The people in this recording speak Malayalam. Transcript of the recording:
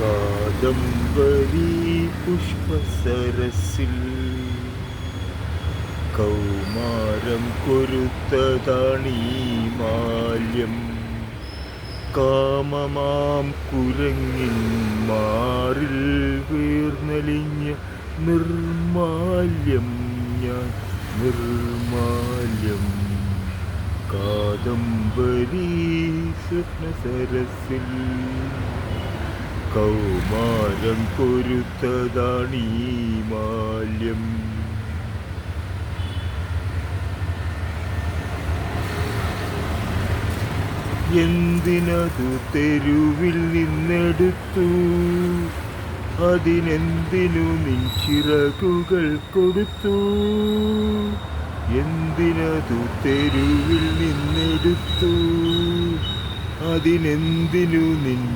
കാദംബരി പുഷ്പസരസിൽ കൗമാരം കൊരുത്തതാണീ മാല്യം. കാമമാം കുരങ്ങിൻ മാറിൽ വീർന്നലിഞ്ഞ നിർമാല്യം. ഞാൻ നിർമാല്യം. കാദംബരി സ്വപ്നസരസിൽ കൗമാരം കൊരുത്തതാണീ മാല്യം. എന്തിനതു തെരുവിൽ നിന്നെടുത്തു? അതിനെന്തിനു നിൻ ചിറകുകൾ കൊടുത്തു? എന്തിനതു തെരുവിൽ നിന്നെടുത്തു? അതിനെന്തിനു നിൻ